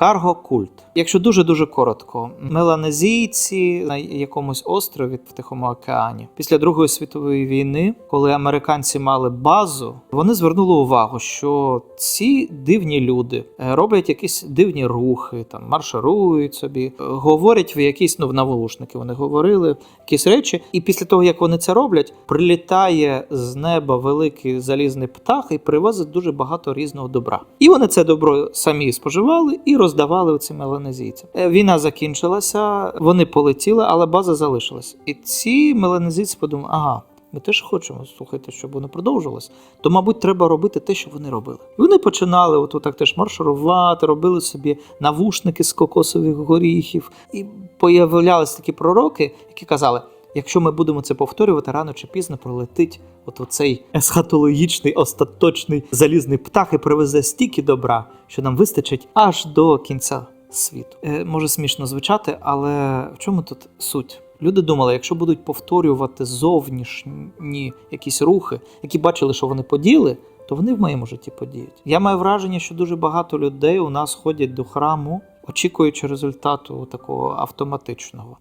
Карго-культ. Якщо дуже дуже коротко, меланезійці на якомусь острові в Тихому океані після Другої світової війни, коли американці мали базу, вони звернули увагу, що ці дивні люди е, роблять якісь дивні рухи, там марширують собі, е, говорять в якісь ну в навушники. Вони говорили якісь речі, і після того як вони це роблять, прилітає з неба великий залізний птах і привозить дуже багато різного добра. І вони це добро самі споживали і роздавали цим меланезійцям. Е, Війна закінчилася, вони полетіли, але база залишилась. І ці меланезійці подумали, ага. Ми теж хочемо слухайте, щоб воно продовжилось. То, мабуть, треба робити те, що вони робили. І вони починали от так теж марширувати, робили собі навушники з кокосових горіхів. І появлялись такі пророки, які казали: якщо ми будемо це повторювати, рано чи пізно пролетить от оцей есхатологічний, остаточний залізний птах і привезе стільки добра, що нам вистачить аж до кінця світу. Е, може смішно звучати, але в чому тут суть? Люди думали, якщо будуть повторювати зовнішні якісь рухи, які бачили, що вони поділи, то вони в моєму житті подіють. Я маю враження, що дуже багато людей у нас ходять до храму, очікуючи результату такого автоматичного.